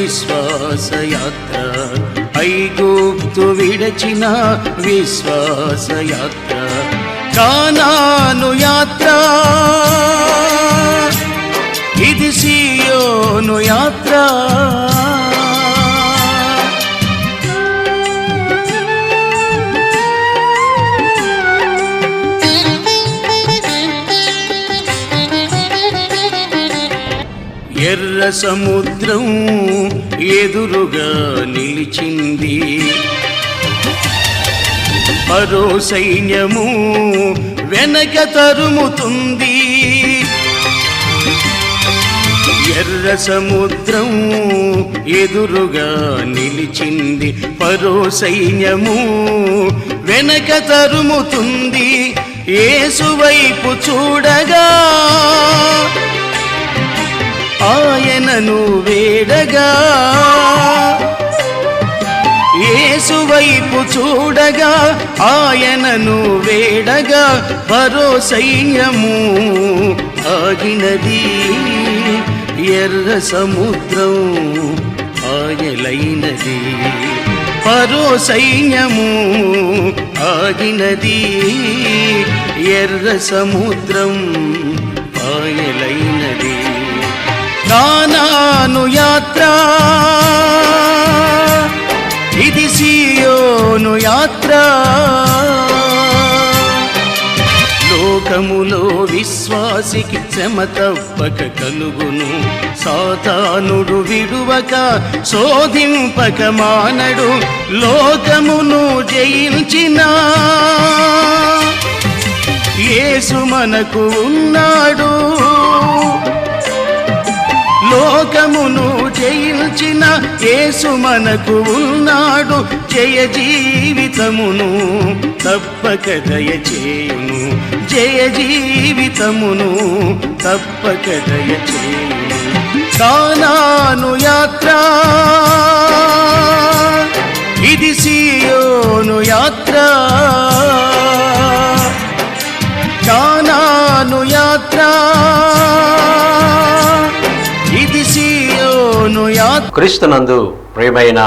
విశ్వాసయాత్ర. ఐగుప్తు విడచిన విశ్వాసయాత్ర. కానాను యాత్ర. ఇది సియోను యాత్ర. సముద్రం ఎదురుగా నిలిచింది. మరో సైన్యము వెనక తరుముతుంది. ఎర్ర సముద్రం ఎదురుగా నిలిచింది. పరో సైన్యము వెనక తరుముతుంది. ఏసువైపు చూడగా ఆయనను వేడగా. యేసువైపు చూడగా ఆయనను వేడగా పరో సైన్యము ఆగినది. ఎర్ర సముద్రం ఆయలైనది. పరో సైన్యము ఆగినది. ఎర్ర సముద్రం ఆయలైనది కానాను యాత్ర. ఇది సియోను యాత్ర. లోకములో విశ్వాసికి శ్రమ తప్పక కలుగును. సాతానుడు విడువక శోధింపక మానడు. లోకమును జయించిన యేసు మనకు ఉన్నాడు. లోకమును జయించిన యేసు మనకు ఉన్నాడు. జయ జీవితమును తప్పక దయచేయును జయ జీవితమును తప్పక దయచేయును కానాను యాత్ర ఇది సియోను యాత్ర. క్రీస్తునందు ప్రియమైన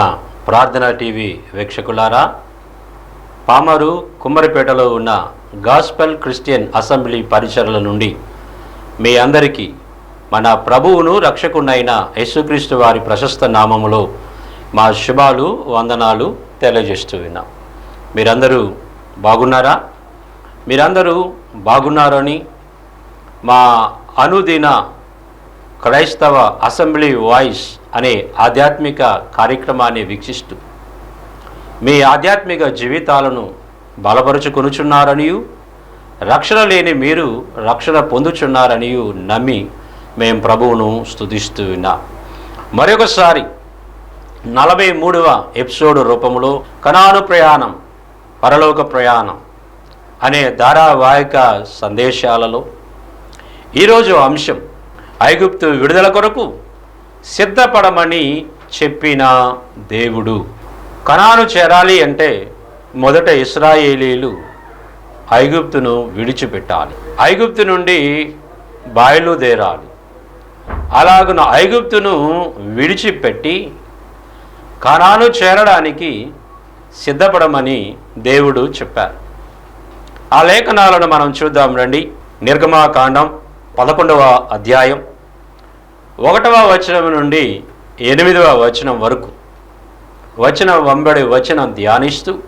ప్రార్థన టీవీ వీక్షకులారా పామరు కుమ్మరిపేటలో ఉన్న గాస్పెల్ క్రిస్టియన్ అసెంబ్లీ పరిచర్ల నుండి మీ అందరికీ మన ప్రభువును రక్షకునైన యేసుక్రీస్తు వారి ప్రశస్త నామములో మా శుభాలు వందనాలు తెలియజేస్తూ విన్నాం. మీరందరూ బాగున్నారా? మీరందరూ బాగున్నారని మా అనుదిన క్రైస్తవ అసెంబ్లీ వాయిస్ అనే ఆధ్యాత్మిక కార్యక్రమాన్ని వీక్షిస్తూ మీ ఆధ్యాత్మిక జీవితాలను బలపరుచుకొనుచున్నారనియు రక్షణ లేని మీరు రక్షణ పొందుచున్నారనియు నమ్మి మేము ప్రభువును స్థుతిస్తూ ఉన్నాం మరొకసారి నలభై మూడవ ఎపిసోడ్ రూపంలో కణాను ప్రయాణం పరలోక ప్రయాణం అనే ధారావాహిక సందేశాలలో ఈరోజు అంశం ఐగుప్తు విడుదల కొరకు సిద్ధపడమని చెప్పిన దేవుడు. కణాను చేరాలి అంటే మొదట ఇస్రాయేలీలు ఐగుప్తును విడిచిపెట్టాలి. ఐగుప్తు నుండి బయలుదేరాలి. అలాగున ఐగుప్తును విడిచిపెట్టి కణాను చేరడానికి సిద్ధపడమని దేవుడు చెప్పారు. ఆ లేఖనాలను మనం చూద్దాం రండి. నిర్గమాకాండం పదకొండవ అధ్యాయం. ఒకటవ వచనం నుండి ఎనిమిదవ వచనం వరకు వచనం వెంబడి వచనం ధ్యానిస్తూ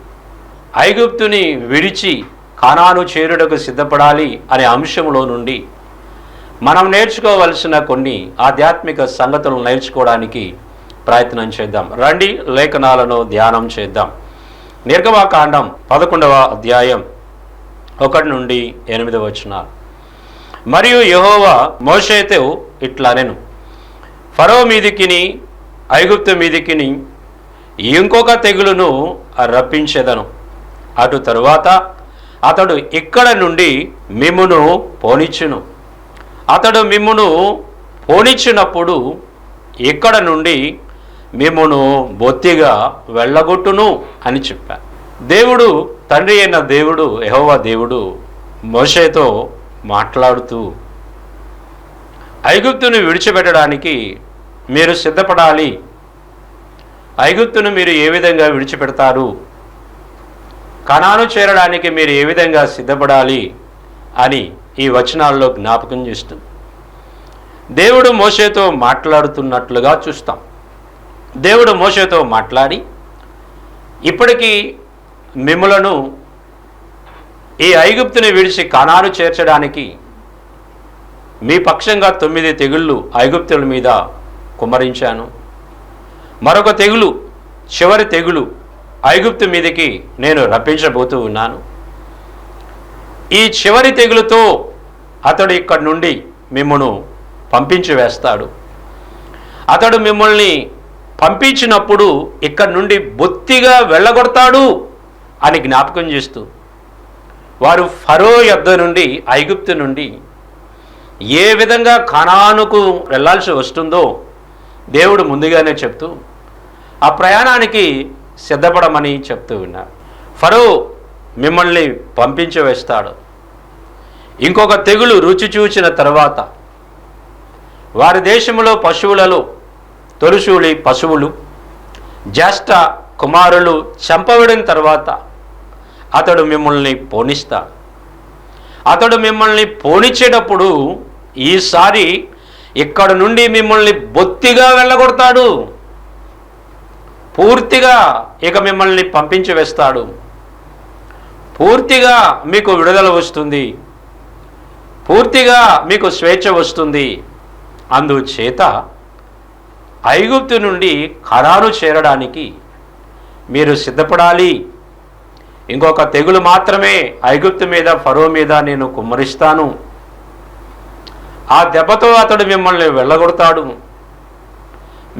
ఐగుప్తుని విడిచి కానాను చేరుటకు సిద్ధపడాలి అనే అంశంలో నుండి మనం నేర్చుకోవలసిన కొన్ని ఆధ్యాత్మిక సంగతులు నేర్చుకోవడానికి ప్రయత్నం చేద్దాం. రండి లేఖనాలను ధ్యానం చేద్దాం. నిర్గమాకాండం పదకొండవ అధ్యాయం ఒకటి నుండి ఎనిమిది వచనాలు. మరియు యెహోవా మోషైతే ఇట్లా నేను ఫరో మీదికిని ఐగుప్తు మీదికిని ఇంకొక తెగులును రప్పించెదను. అటు తరువాత అతడు ఇక్కడ నుండి మిమ్మును పోనిచ్చును. అతడు మిమ్మును పోనిచ్చినప్పుడు ఇక్కడ నుండి మిమ్మును బొత్తిగా వెళ్ళగొట్టును అని చెప్పాను దేవుడు తండ్రి అయిన దేవుడు యహోవా దేవుడు మోషేతో మాట్లాడుతూ ఐగుప్తును విడిచిపెట్టడానికి మీరు సిద్ధపడాలి. ఐగుప్తును మీరు ఏ విధంగా విడిచిపెడతారు? కణాను చేరడానికి మీరు ఏ విధంగా సిద్ధపడాలి అని ఈ వచనాల్లో జ్ఞాపకం చేస్తుంది. దేవుడు మోషేతో మాట్లాడుతున్నట్లుగా చూస్తాం. దేవుడు మోషేతో మాట్లాడి ఇప్పటికీ మిమ్మలను ఈ ఐగుప్తుని విడిచి కణాను చేర్చడానికి మీ పక్షంగా తొమ్మిది తెగుళ్ళు ఐగుప్తుల మీద కుమ్మరించాను. మరొక తెగులు చివరి తెగులు ఐగుప్తు మీదకి నేను రప్పించబోతూ ఉన్నాను. ఈ చివరి తెగులుతో అతడు ఇక్కడి నుండి మిమ్మను పంపించి వేస్తాడు. అతడు మిమ్మల్ని పంపించినప్పుడు ఇక్కడి నుండి బొత్తిగా వెళ్ళగొడతాడు అని జ్ఞాపకం చేస్తూ వారు ఫరో యొద్ద నుండి ఐగుప్తు నుండి ఏ విధంగా కణానుకు వెళ్ళాల్సి వస్తుందో దేవుడు ముందుగానే చెప్తూ ఆ ప్రయాణానికి సిద్ధపడమని చెప్తూ ఉన్నారు ఫరో మిమ్మల్ని పంపించి వేస్తాడు. ఇంకొక తెగులు రుచి చూచిన తర్వాత వారి దేశంలో పశువులలో తొలుసూలి పశువులు జ్యేష్ఠ కుమారులు చంపబడిన తర్వాత అతడు మిమ్మల్ని పోనిస్తాడు. అతడు మిమ్మల్ని పోనిచ్చేటప్పుడు ఈసారి ఇక్కడ నుండి మిమ్మల్ని బొత్తిగా వెళ్ళగొడతాడు. పూర్తిగా ఇక మిమ్మల్ని పంపించి వేస్తాడు. పూర్తిగా మీకు విడుదల వస్తుంది. పూర్తిగా మీకు స్వేచ్ఛ వస్తుంది. అందుచేత ఐగుప్తు నుండి ఖరారు చేరడానికి మీరు సిద్ధపడాలి. ఇంకొక తెగులు మాత్రమే ఐగుప్తు మీద ఫరో మీద నేను కుమ్మరిస్తాను. ఆ దెబ్బతో అతడు మిమ్మల్ని వెళ్ళగొడతాడు.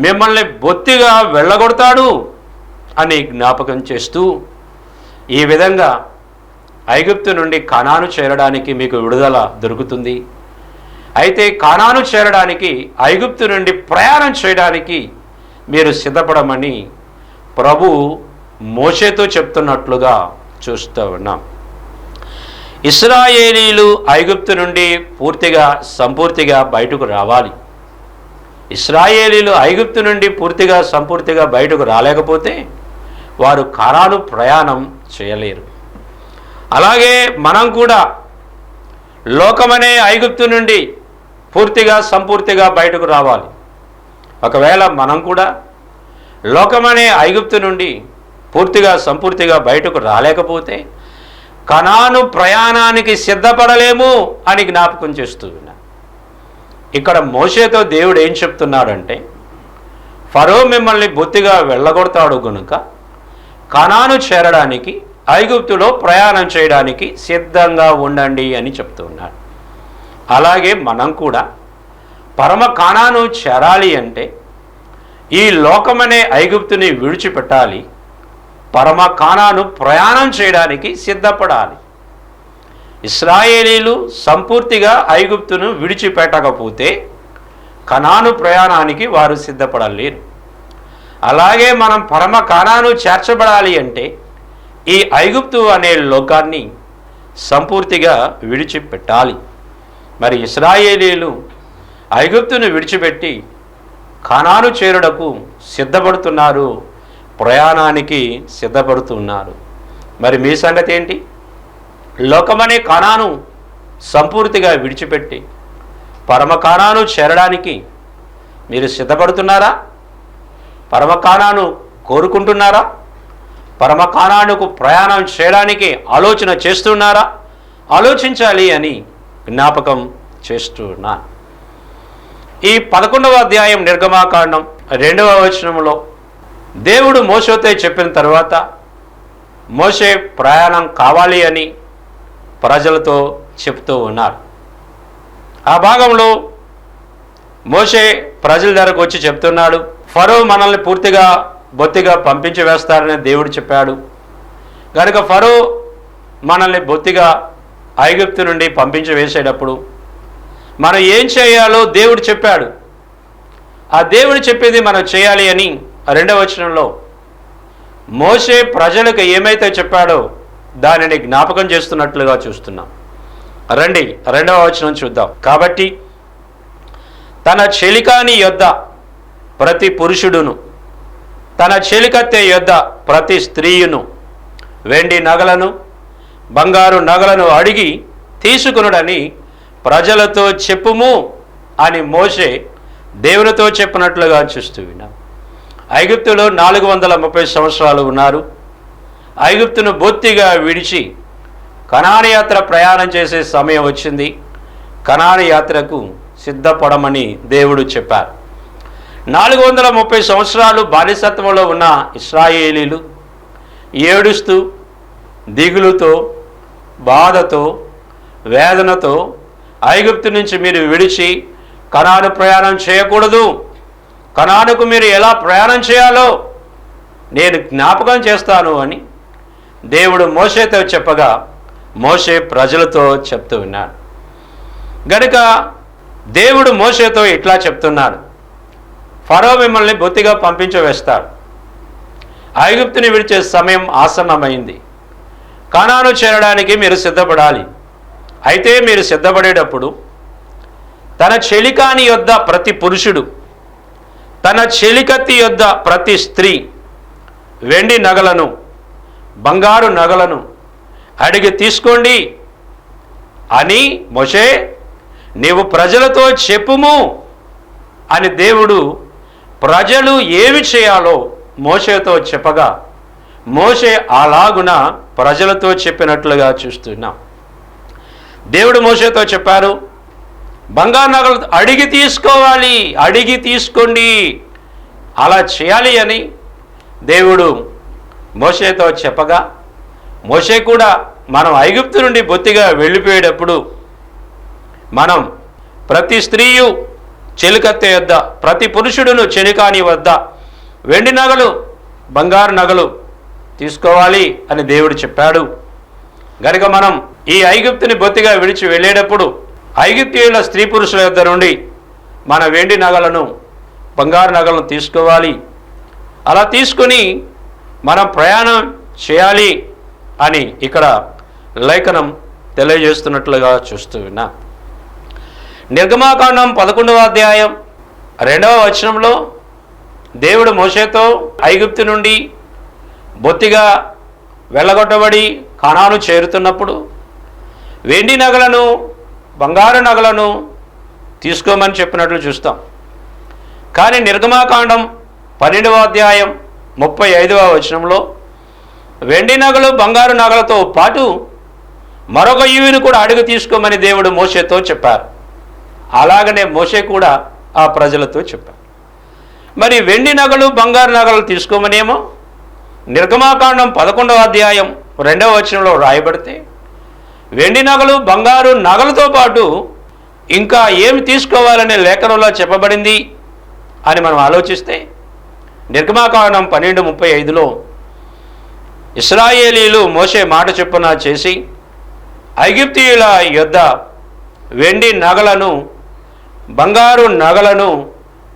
మిమ్మల్ని బొత్తిగా వెళ్ళగొడతాడు అని జ్ఞాపకం చేస్తూ ఈ విధంగా ఐగుప్తు నుండి కణాను చేరడానికి మీకు విడుదల దొరుకుతుంది. అయితే కానాను చేరడానికి ఐగుప్తు నుండి ప్రయాణం చేయడానికి మీరు సిద్ధపడమని ప్రభు మోషేతో చెప్తున్నట్లుగా చూస్తూ ఉన్నాం. ఇస్రాయేలీలు ఐగుప్తు నుండి పూర్తిగా సంపూర్తిగా బయటకు రావాలి. ఇస్రాయేలీలు ఐగుప్తు నుండి పూర్తిగా సంపూర్తిగా బయటకు రాలేకపోతే వారు కరాలు ప్రయాణం చేయలేరు. అలాగే మనం కూడా లోకమనే ఐగుప్తు నుండి పూర్తిగా సంపూర్తిగా బయటకు రావాలి. ఒకవేళ మనం కూడా లోకమనే ఐగుప్తు నుండి పూర్తిగా సంపూర్తిగా బయటకు రాలేకపోతే కణాను ప్రయాణానికి సిద్ధపడలేము అని జ్ఞాపకం చేస్తూ ఉన్నా ఇక్కడ మోషేతో దేవుడు ఏం చెప్తున్నాడంటే ఫరో మిమ్మల్ని బొత్తిగా వెళ్ళగొడతాడు గనుక కణాను చేరడానికి ఐగుప్తులో ప్రయాణం చేయడానికి సిద్ధంగా ఉండండి అని చెప్తున్నాడు అలాగే మనం కూడా పరమ కాణాను చేరాలి అంటే ఈ లోకమనే ఐగుప్తుని విడిచిపెట్టాలి పరమ కానాను ప్రయాణం చేయడానికి సిద్ధపడాలి. ఇస్రాయేలీలు సంపూర్తిగా ఐగుప్తును విడిచిపెట్టకపోతే కణాను ప్రయాణానికి వారు సిద్ధపడలేరు. అలాగే మనం పరమ కణాను చేర్చబడాలి అంటే ఈ ఐగుప్తు అనే లోకాన్ని సంపూర్తిగా విడిచిపెట్టాలి. మరి ఇస్రాయేలీలు ఐగుప్తును విడిచిపెట్టి ఖానాను చేరుటకు సిద్ధపడుతున్నారు ప్రయాణానికి సిద్ధపడుతున్నారు మరి మీ సంగతి ఏంటి? లోకమనే కానాను సంపూర్తిగా విడిచిపెట్టి పరమకాణాను చేరడానికి మీరు సిద్ధపడుతున్నారా? పరమకాణాను కోరుకుంటున్నారా? పరమకాణానికి ప్రయాణం చేయడానికి ఆలోచన చేస్తున్నారా? ఆలోచించాలి అని జ్ఞాపకం చేస్తున్నా. ఈ పదకొండవ అధ్యాయం నిర్గమాకాండం రెండవ వచనంలో దేవుడు మోసతో చెప్పిన తర్వాత మోసే ప్రయాణం కావాలి అని ప్రజలతో చెప్తూ ఉన్నారు. ఆ భాగంలో మోషే ప్రజల దగ్గరకు వచ్చి చెప్తున్నాడు ఫరో మనల్ని పూర్తిగా బొత్తిగా పంపించి వేస్తారని దేవుడు చెప్పాడు. కనుక ఫరో మనల్ని బొత్తిగా ఐగుప్తు నుండి పంపించి వేసేటప్పుడు మనం ఏం చేయాలో దేవుడు చెప్పాడు. ఆ దేవుడు చెప్పేది మనం చేయాలి అని రెండవ వచనంలో మోసే ప్రజలకు ఏమైతే చెప్పాడో దానిని జ్ఞాపకం చేస్తున్నట్లుగా చూస్తున్నాం. రండి రెండవ వచనం చూద్దాం. కాబట్టి తన చెలికాని యొద్ద ప్రతి పురుషుడును తన చెలికత్తె యొద్ద ప్రతి స్త్రీయును వెండి నగలను బంగారు నగలను అడిగి తీసుకునుడని ప్రజలతో చెప్పుము అని మోసే దేవునితో చెప్పినట్లుగా చూస్తూ విన్నాం. ఐగుప్తులో నాలుగు వందల ముప్పై సంవత్సరాలు ఉన్నారు. ఐగుప్తును బొత్తిగా విడిచి కనాని యాత్ర ప్రయాణం చేసే సమయం వచ్చింది. కనాని యాత్రకు సిద్ధపడమని దేవుడు చెప్పారు. నాలుగు వందల ముప్పై సంవత్సరాలు బానిసత్వంలో ఉన్న ఇస్రాయేలీలు ఏడుస్తూ దిగులుతో బాధతో వేదనతో ఐగుప్తు నుంచి మీరు విడిచి కణాను ప్రయాణం చేయకూడదు. కణానుకు మీరు ఎలా ప్రయాణం చేయాలో నేను జ్ఞాపకం చేస్తాను అని దేవుడు మోషేతో చెప్పగా మోషే ప్రజలతో చెప్తూ ఉన్నాడు. గనుక దేవుడు మోషేతో ఇట్లా చెప్తున్నాడు. ఫరో మిమ్మల్ని బొత్తిగా పంపించవేస్తాడు ఐగుప్తుని విడిచే సమయం ఆసన్నమైంది. కణాను చేరడానికి మీరు సిద్ధపడాలి. అయితే మీరు సిద్ధపడేటప్పుడు తన చెలికాని యొద్ద ప్రతి పురుషుడు తన చెలికత్తి యొద్ద ప్రతి స్త్రీ వెండి నగలను బంగారు నగలను అడిగి తీసుకోండి. అని మొషే నీవు ప్రజలతో చెప్పుము అని దేవుడు ప్రజలు ఏమి చేయాలో మోషేతో చెప్పగా మోషే అలాగున ప్రజలతో చెప్పినట్లుగా చూస్తున్నాం. దేవుడు మోషేతో చెప్పారు బంగారు నగలు అడిగి తీసుకోవాలి అడిగి తీసుకోండి. అలా చేయాలి అని దేవుడు మోషేతో చెప్పగా మోషే కూడా మనం ఐగుప్తు నుండి బొత్తిగా వెళ్ళిపోయేటప్పుడు మనం ప్రతి స్త్రీయు చెలికత్తె వద్ద ప్రతి పురుషుడును చెలికాని వద్ద వెండి నగలు బంగారు నగలు తీసుకోవాలి అని దేవుడు చెప్పాడు. గనుక మనం ఈ ఐగుప్తుని బొత్తిగా విడిచి వెళ్ళేటప్పుడు ఐగుప్తీయుల స్త్రీ పురుషుల యొద్ద నుండి మన వెండి నగలను బంగారు నగలను తీసుకోవాలి. అలా తీసుకొని మనం ప్రయాణం చేయాలి అని ఇక్కడ లేఖనం తెలియజేస్తున్నట్లుగా చూస్తూ విన్నా నిర్గమాకాండం పదకొండవ అధ్యాయం రెండవ వచనంలో దేవుడు మోసేతో ఐగుప్తు నుండి బొత్తిగా వెళ్ళగొట్టబడి కణాలు చేరుతున్నప్పుడు వెండి నగలను బంగారు నగలను తీసుకోమని చెప్పినట్లు చూస్తాం. కానీ నిర్గమాకాండం పన్నెండవ అధ్యాయం ముప్పై ఐదవ వచనంలో వెండి నగలు బంగారు నగలతో పాటు మరొక ఈవిని కూడా అడుగు తీసుకోమని దేవుడు మోషేతో చెప్పారు. అలాగనే మోషే కూడా ఆ ప్రజలతో చెప్పారు. మరి వెండి నగలు బంగారు నగలు తీసుకోమనేమో నిర్గమాకాండం పదకొండవ అధ్యాయం రెండవ వచనంలో రాయబడితే వెండి నగలు బంగారు నగలతో పాటు ఇంకా ఏమి తీసుకోవాలనే లేఖనంలో చెప్పబడింది అని మనం ఆలోచిస్తే నిర్గమాకాండం పన్నెండు ముప్పై ఐదులో ఇస్రాయేలీలు మోసే మాట చొప్పున చేసి ఐగిప్తీయుల యొద్ద వెండి నగలను బంగారు నగలను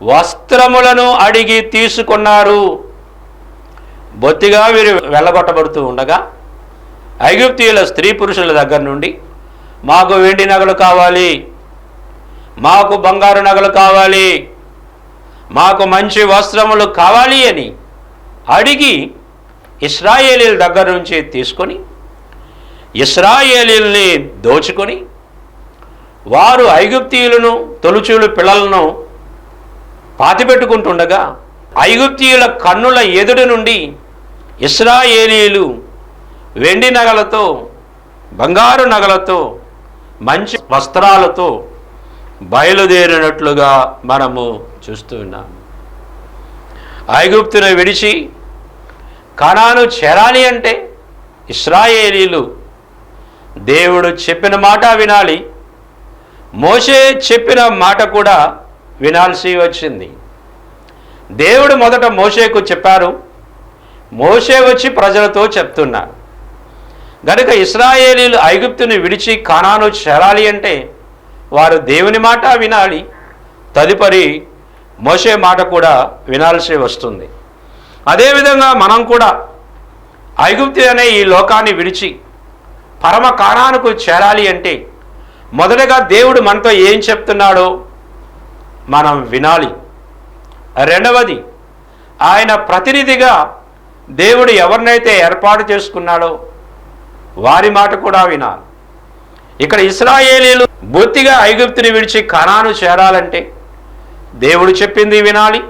వస్త్రములను అడిగి తీసుకున్నారు. బొత్తిగా వీరు వెళ్ళగొట్టబడుతూ ఉండగా ఐగుప్తీయుల స్త్రీ పురుషుల దగ్గర నుండి మాకు వెండి నగలు కావాలి మాకు బంగారు నగలు కావాలి మాకు మంచి వస్త్రములు కావాలి అని అడిగి ఇస్రాయేలీల దగ్గర నుంచి తీసుకొని ఇస్రాయేలీల్ని దోచుకొని వారు ఐగుప్తీయులను తొలుచూలు పిల్లలను పాతిపెట్టుకుంటుండగా ఐగుప్తీయుల కన్నుల ఎదుటి నుండి ఇస్రాయేలీలు వెండి నగలతో బంగారు నగలతో మంచి వస్త్రాలతో బయలుదేరినట్లుగా మనము చూస్తూ ఉన్నాం. ఐగుప్తును విడిచి కణాను చేరాలి అంటే ఇస్రాయేలీలు దేవుడు చెప్పిన మాట వినాలి. మోషే చెప్పిన మాట కూడా వినాల్సి వచ్చింది. దేవుడు మొదట మోషేకు చెప్పారు. మోషే వచ్చి ప్రజలతో చెప్తున్నారు. గనుక ఇస్రాయేలీలు ఐగుప్తుని విడిచి కానాను చేరాలి అంటే వారు దేవుని మాట వినాలి. తదుపరి మోసే మాట కూడా వినాల్సి వస్తుంది. అదేవిధంగా మనం కూడా ఐగుప్తి అనే ఈ లోకాన్ని విడిచి పరమ కాణానికి చేరాలి అంటే మొదటగా దేవుడు మనతో ఏం చెప్తున్నాడో మనం వినాలి. రెండవది ఆయన ప్రతినిధిగా దేవుడు ఎవరినైతే ఏర్పాటు చేసుకున్నాడో వారి మాట కూడా వినాలి. ఇక్కడ ఇస్రాయేలీలు బొత్తిగా ఐగుప్తుని విడిచి కణాను చేరాలంటే దేవుడు చెప్పింది వినాలి.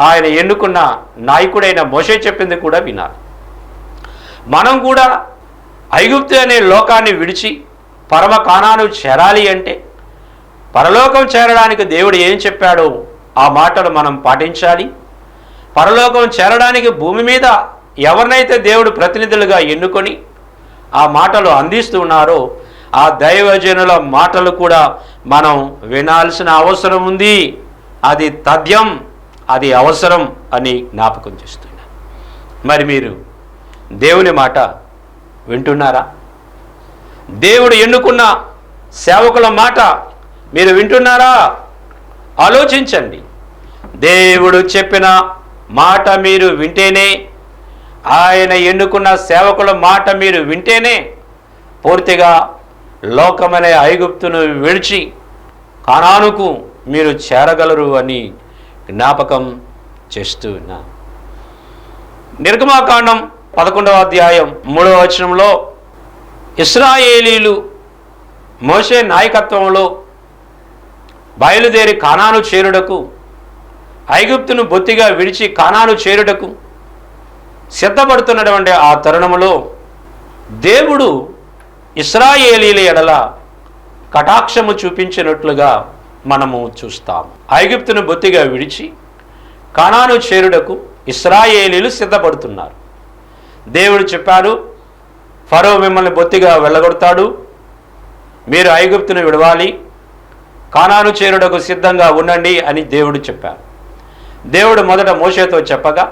ఆయన ఎన్నుకున్న నాయకుడైన మోషే చెప్పింది కూడా వినాలి. మనం కూడా ఐగుప్తు అనే లోకాన్ని విడిచి పరమ కానాను చేరాలి అంటే పరలోకం చేరడానికి దేవుడు ఏం చెప్పాడో ఆ మాటలు మనం పాటించాలి. పరలోకం చేరడానికి భూమి మీద ఎవరినైతే దేవుడు ప్రతినిధులుగా ఎన్నుకొని ఆ మాటలు అందిస్తున్నారో. ఆ దైవజనుల మాటలు కూడా మనం వినాల్సిన అవసరం ఉంది. అది తథ్యం అది అవసరం అని జ్ఞాపకం చేస్తున్నా. మరి మీరు దేవుని మాట వింటున్నారా? దేవుడు ఎన్నుకున్న సేవకుల మాట మీరు వింటున్నారా? ఆలోచించండి. దేవుడు చెప్పిన మాట మీరు వింటేనే ఆయన ఎన్నుకున్న సేవకుల మాట మీరు వింటేనే పూర్తిగా లోకమనే ఐగుప్తును విడిచి కానానుకు మీరు చేరగలరు అని జ్ఞాపకం చేస్తూ ఉన్నా నిర్గమాకాండం పదకొండవ అధ్యాయం మూడవ వచనంలో ఇస్రాయేలీలు మోషే నాయకత్వంలో బయలుదేరి కానాను చేరుటకు ఐగుప్తును బొత్తిగా విడిచి కానాను చేరుటకు సిద్ధపడుతున్నటువంటి ఆ తరుణములో దేవుడు ఇస్రాయేలీల ఎడల కటాక్షము చూపించినట్లుగా మనము చూస్తాము ఐగుప్తును బొత్తిగా విడిచి కానాను చేరుటకు ఇస్రాయేలీలు సిద్ధపడుతున్నారు. దేవుడు చెప్పారు ఫరో మిమ్మల్ని బొత్తిగా వెళ్ళగొడతాడు మీరు ఐగుప్తును విడవాలి కానాను చేరుడకు సిద్ధంగా ఉండండి అని దేవుడు చెప్పారు దేవుడు మొదట మోషేతో చెప్పగా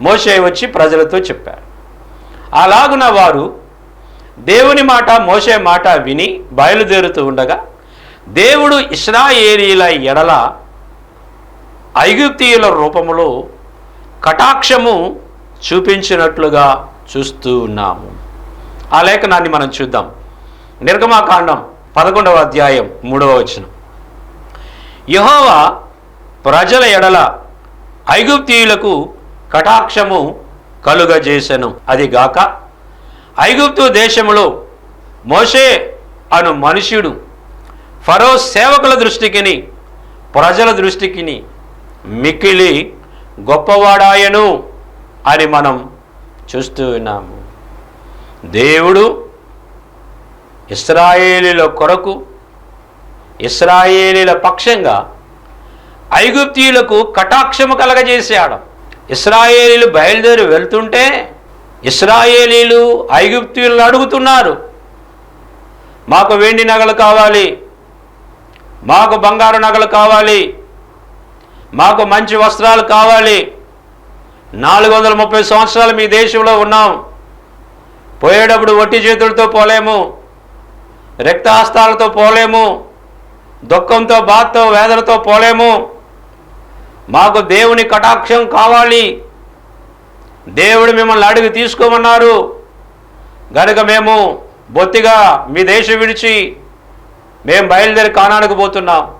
మోషే వచ్చి ప్రజలతో చెప్పారు. అలాగున వారు దేవుని మాట మోసే మాట విని బయలుదేరుతూ ఉండగా దేవుడు ఇస్రాయేలీల ఎడల ఐగుప్తీయుల రూపములో కటాక్షము చూపించినట్లుగా చూస్తూ ఉన్నాము. ఆ లేఖనాన్ని మనం చూద్దాం. నిర్గమాకాండం పదకొండవ అధ్యాయం మూడవ వచనం. యహోవా ప్రజల ఎడల ఐగుప్తీయులకు కటాక్షము కలుగజేసెను. అదిగాక ఐగుప్తు దేశములో మోషే అను మనుష్యుడు ఫరో సేవకుల దృష్టికిని ప్రజల దృష్టికిని మిక్కిలి గొప్పవాడాయను అని మనం చూస్తూ ఉన్నాము. దేవుడు ఇస్రాయేలీల కొరకు ఇస్రాయేలీల పక్షంగా ఐగుప్తీయులకు కటాక్షము కలగజేశాడు. ఇస్రాయేలీలు బయలుదేరి వెళ్తుంటే ఇస్రాయేలీలు ఐగుప్తులను అడుగుతున్నారు. మాకు వెండి నగలు కావాలి మాకు బంగారు నగలు కావాలి మాకు మంచి వస్త్రాలు కావాలి. నాలుగు వందల ముప్పై సంవత్సరాలు మీ దేశంలో ఉన్నాం. పోయేటప్పుడు వట్టి చేతులతో పోలేము రక్తహస్తాలతో పోలేము దుఃఖంతో బాధతో వేదనతో పోలేము. మాకు దేవుని కటాక్షం కావాలి. దేవుడు మిమ్మల్ని అడిగి తీసుకోమన్నారు. గనుక మేము బొత్తిగా మీ దేశం విడిచి మేము బయలుదేరి కానానికి పోతున్నాం.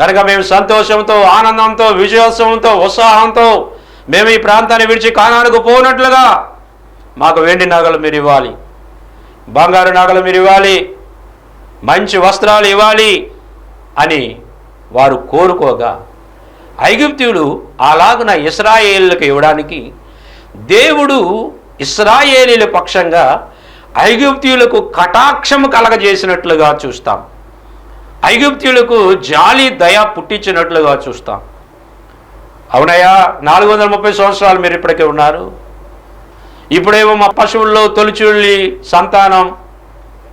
గనుక మేము సంతోషంతో ఆనందంతో విజయోత్సవంతో ఉత్సాహంతో మేము ఈ ప్రాంతాన్ని విడిచి కానానికి పోనట్లుగా మాకు వెండి నగలు మీరు ఇవ్వాలి. బంగారు నగలు మీరు ఇవ్వాలి. మంచి వస్త్రాలు ఇవ్వాలి అని వారు కోరుకోగా ఐగుప్తీయులు అలాగున ఇస్రాయేలులకు ఇవ్వడానికి దేవుడు ఇస్రాయేలీల పక్షంగా ఐగుప్తీయులకు కటాక్షము కలగజేసినట్లుగా చూస్తాం. ఐగుప్తీయులకు జాలి దయ పుట్టించినట్లుగా చూస్తాం. అవునయ్యా నాలుగు వందల ముప్పై సంవత్సరాలు మీరు ఇప్పటికే ఉన్నారు. ఇప్పుడేమో మా పశువుల్లో తొలిచూళ్ళి సంతానం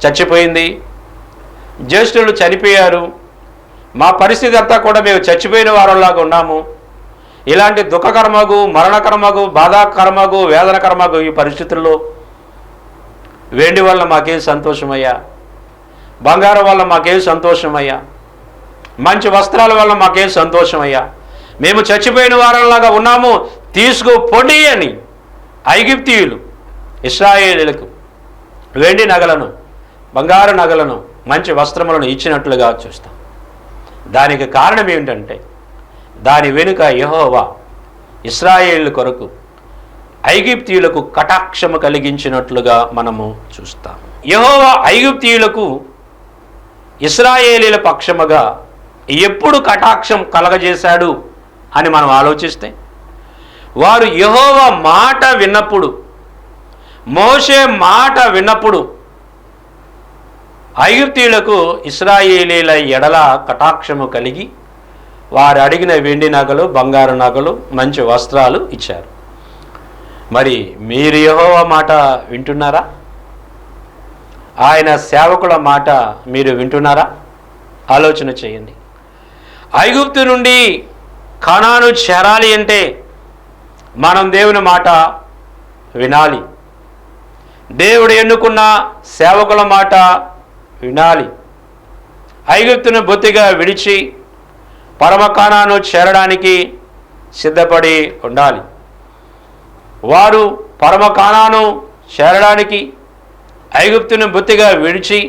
చచ్చిపోయింది. జ్యేష్ఠులు చనిపోయారు. మా పరిస్థితి అంతా కూడా మేము చచ్చిపోయిన వారంలాగా ఉన్నాము. ఇలాంటి దుఃఖకర్మగు మరణకర్మగు బాధాకర్మగు వేదనకర్మగు ఈ పరిస్థితుల్లో వెండి వల్ల మాకేం సంతోషమయ్యా? బంగారం వల్ల మాకేం సంతోషమయ్యా? మంచి వస్త్రాల వల్ల మాకేం సంతోషమయ్యా? మేము చచ్చిపోయిన వారంలాగా ఉన్నాము. తీసుకుపోండి అని ఐగిప్తీయులు ఇస్రాయేలీలకు వెండి నగలను బంగారు నగలను మంచి వస్త్రములను ఇచ్చినట్లుగా చూస్తాం. దానికి కారణం ఏమిటంటే దాని వెనుక యహోవా ఇస్రాయేల్ కొరకు ఐగిప్తీయులకు కటాక్షము కలిగించినట్లుగా మనము చూస్తాం. యహోవా ఐగుప్తీయులకు ఇస్రాయేలీల పక్షముగా ఎప్పుడు కటాక్షం కలగజేశాడు అని మనం ఆలోచిస్తే వారు యహోవా మాట విన్నప్పుడు మోషే మాట విన్నప్పుడు ఐగుప్తీయులకు ఇస్రాయేలీల ఎడల కటాక్షము కలిగి వారు అడిగిన వెండి నగలు బంగారు నగలు మంచి వస్త్రాలు ఇచ్చారు. మరి మీరు యహోవ మాట వింటున్నారా? ఆయన సేవకుల మాట మీరు వింటున్నారా? ఆలోచన చేయండి. ఐగుప్తు నుండి కణాను చేరాలి అంటే మనం దేవుని మాట వినాలి. దేవుడు ఎన్నుకున్న సేవకుల మాట వినాలి. ఐగుప్తును బొత్తిగా విడిచి పరమకాణాను చేరడానికి సిద్ధపడి ఉండాలి. వారు పరమకాణాను చేరడానికి ఐగుప్తును బొత్తిగా విడిచి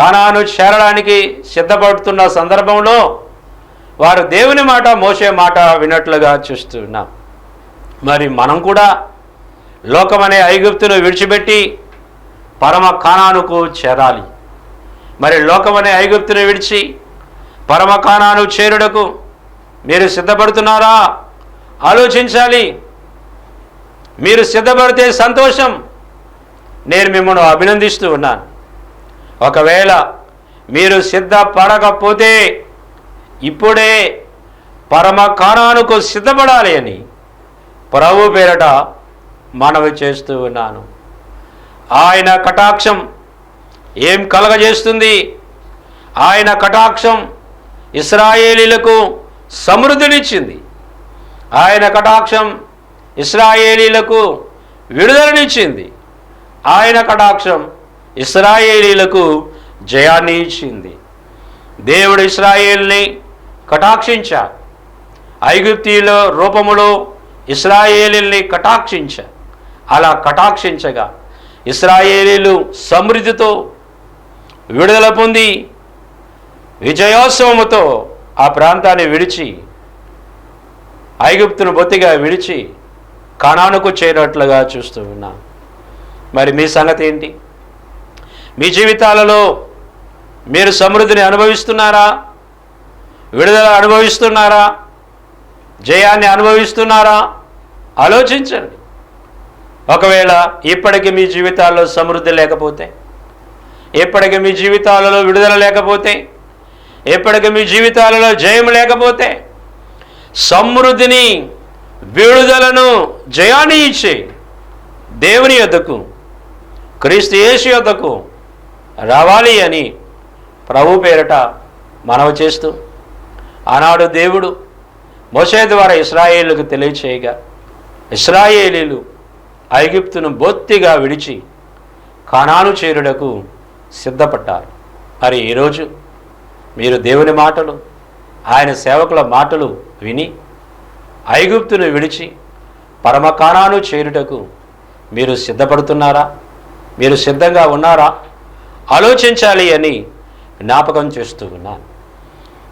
కానాను చేరడానికి సిద్ధపడుతున్న సందర్భంలో వారు దేవుని మాట మోసే మాట విన్నట్లుగా చూస్తున్నాం మరి మనం కూడా లోకమనే ఐగుప్తును విడిచిపెట్టి పరమ కానానుకు చేరాలి. మరి లోకమనే ఐగుప్తుని విడిచి పరమకాణాను చేరుడకు చేరుటకు మీరు సిద్ధపడుతున్నారా? ఆలోచించాలి. మీరు సిద్ధపడితే సంతోషం. నేను మిమ్మల్ని అభినందిస్తూ ఉన్నాను. ఒకవేళ మీరు సిద్ధపడకపోతే ఇప్పుడే పరమకాణానుకు సిద్ధపడాలి అని ప్రభు పేరట మనవి చేస్తూ ఉన్నాను. ఆయన కటాక్షం ఏం కలగజేస్తుంది? ఆయన కటాక్షం ఇస్రాయేలీలకు సమృద్ధినిచ్చింది. ఆయన కటాక్షం ఇస్రాయేలీలకు విడుదలనిచ్చింది. ఆయన కటాక్షం ఇస్రాయేలీలకు జయాన్ని ఇచ్చింది. దేవుడు ఇస్రాయేల్ని కటాక్షించా ఐగుప్తిలో రూపములో ఇస్రాయేలీల్ని కటాక్షించ అలా కటాక్షించగా ఇస్రాయేలీలు సమృద్ధితో విడుదల పొంది విజయోత్సవముతో ఆ ప్రాంతాన్ని విడిచి ఐగుప్తును బొత్తిగా విడిచి కణానుకు చేరినట్లుగా చూస్తూ ఉన్నాం. మరి మీ సంగతి ఏంటి? మీ జీవితాలలో మీరు సమృద్ధిని అనుభవిస్తున్నారా? విడుదల అనుభవిస్తున్నారా? జయాన్ని అనుభవిస్తున్నారా? ఆలోచించండి. ఒకవేళ ఇప్పటికీ మీ జీవితాల్లో సమృద్ధి లేకపోతే ఎప్పటికీ మీ జీవితాలలో విడుదల లేకపోతే? ఎప్పటికీ మీ జీవితాలలో జయం లేకపోతే? సమృద్ధిని విడుదలను జయాన్ని ఇచ్చే దేవుని యొద్దకు క్రీస్తు యేసు యొద్దకు రావాలి అని ప్రభు పేరట మనవ చేస్తూ ఆనాడు దేవుడు మోసే ద్వారా ఇస్రాయేళ్ళకు తెలియచేయగా ఇస్రాయేలీలు ఐగిప్తును బొత్తిగా విడిచి కానాను చేరుటకు సిద్ధపడ్డారు. మరి ఈరోజు మీరు దేవుని మాటలు ఆయన సేవకుల మాటలు విని ఐగుప్తును విడిచి పరమకాణాలు చేరుటకు మీరు సిద్ధపడుతున్నారా? మీరు సిద్ధంగా ఉన్నారా? ఆలోచించాలి అని జ్ఞాపకం చేస్తూ ఉన్నాను.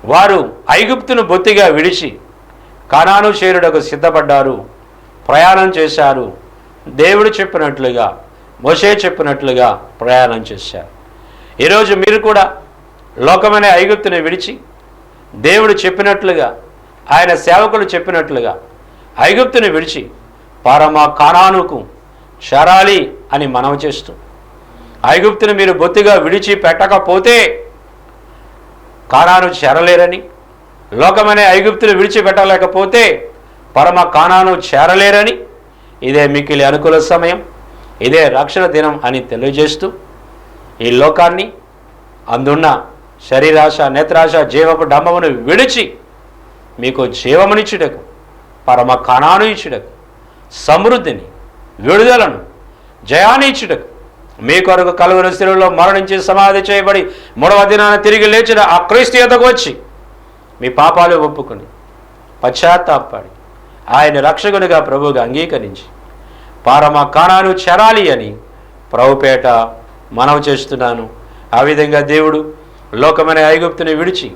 వారు ఐగుప్తును బొత్తిగా విడిచి కానాను చేరుటకు సిద్ధపడ్డారు ప్రయాణం చేశారు. దేవుడు చెప్పినట్లుగా మోసే చెప్పినట్లుగా ప్రయాణం చేశారు. ఈరోజు మీరు కూడా లోకమనే ఐగుప్తుని విడిచి దేవుడు చెప్పినట్లుగా ఆయన సేవకులు చెప్పినట్లుగా ఐగుప్తుని విడిచి పరమ కానానుకు చేరాలి అని మనవి చేస్తూ ఐగుప్తుని మీరు బొత్తిగా విడిచి పెట్టకపోతే కానాను చేరలేరని లోకమనే ఐగుప్తుని విడిచిపెట్టలేకపోతే పరమ కానాను చేరలేరని ఇదే మిక్కిలి అనుకూల సమయం ఇదే రక్షణ దినం అని తెలియజేస్తూ ఈ లోకాన్ని అందున్న శరీరాశ నేత్రాశ జీవపు డంబమును విడిచి మీకు జీవమునిచ్చుటకు పరమ కాణాను ఇచ్చుటకు సమృద్ధిని విడుదలను జయాన్ని ఇచ్చుటకు మీ కొరకు కలువరి స్థిరంలో మరణించి సమాధి చేయబడి మూడవ దినాన తిరిగి లేచిన ఆ క్రైస్తీయతకు వచ్చి మీ పాపాలు ఒప్పుకుని పశ్చాత్తాపడి ఆయన రక్షకునిగా ప్రభువుగా అంగీకరించి పరమ కాణాను చెరాలి అని ప్రభుపేట మనవి చేస్తున్నాను. ఆ విధంగా దేవుడు లోకమైన ఐగుప్తుని విడిచి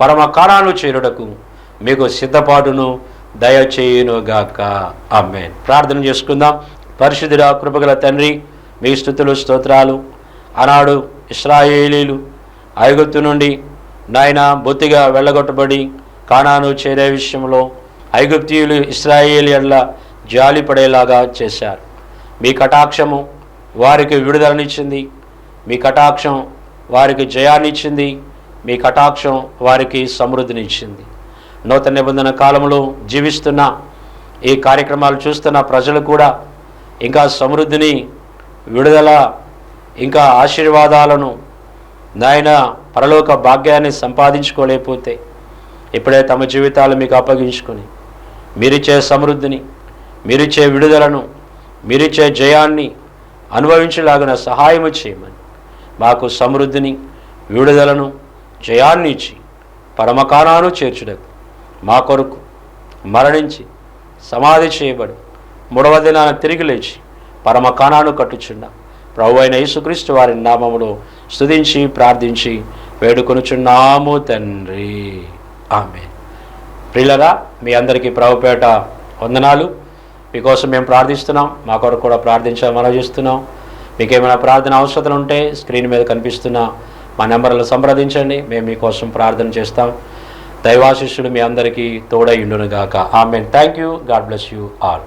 పరమ కాణాను చేరుటకు మీకు సిద్ధపాటును దయచేయునుగాక. అమ్మే ప్రార్థన చేసుకుందాం. పరిశుద్ధుడా కృపగల తండ్రి మీ స్థుతులు స్తోత్రాలు ఆనాడు ఇస్రాయేలీలు ఐగుప్తు నుండి నాయన బొత్తిగా వెళ్ళగొట్టబడి కానాను చేరే విషయంలో ఐగుప్తీయులు ఇస్రాయేలీల జాలి పడేలాగా చేశారు. మీ కటాక్షము వారికి విడుదలనిచ్చింది మీ కటాక్షం వారికి జయాన్నిచ్చింది మీ కటాక్షం వారికి సమృద్ధినిచ్చింది నూతన నిబంధన కాలంలో జీవిస్తున్న ఈ కార్యక్రమాలు చూస్తున్న ప్రజలు కూడా ఇంకా సమృద్ధిని విడుదల ఇంకా ఆశీర్వాదాలను నాయన పరలోక భాగ్యాన్ని సంపాదించుకోలేకపోతే ఇప్పుడే తమ జీవితాలు మీకు అప్పగించుకొని మీరిచ్చే సమృద్ధిని మీరిచ్చే విడుదలను మీరిచ్చే జయాన్ని అనుభవించేలాగిన సహాయము చేయమని. మాకు సమృద్ధిని విడుదలను జయాన్ని ఇచ్చి పరమకాణాను చేర్చుటకు మా కొరకు మరణించి సమాధి చేయబడి మూడవ దినాన తిరిగి లేచి పరమకాణాను కట్టుచున్న ప్రభు అయిన యేసుక్రీస్తు వారి నామములో స్తుతించి ప్రార్థించి వేడుకొనుచున్నాము తండ్రి. ఆమె ప్రిలరా మీ అందరికీ ప్రభుపేట వందనాలు. మీకోసం మేము ప్రార్థిస్తున్నాం మా కొరకు కూడా ప్రార్థించాలని ఆలోచిస్తున్నాం. చేస్తున్నాం ప్రార్థన అవసరతలు ఉంటే స్క్రీన్ మీద కనిపిస్తున్న మా నెంబర్లు సంప్రదించండి మేము మీకోసం ప్రార్థన చేస్తాం. దైవాశిష్యుడు మీ అందరికీ తోడై ఉండునుగాక. Amen. Thank you. God bless you all.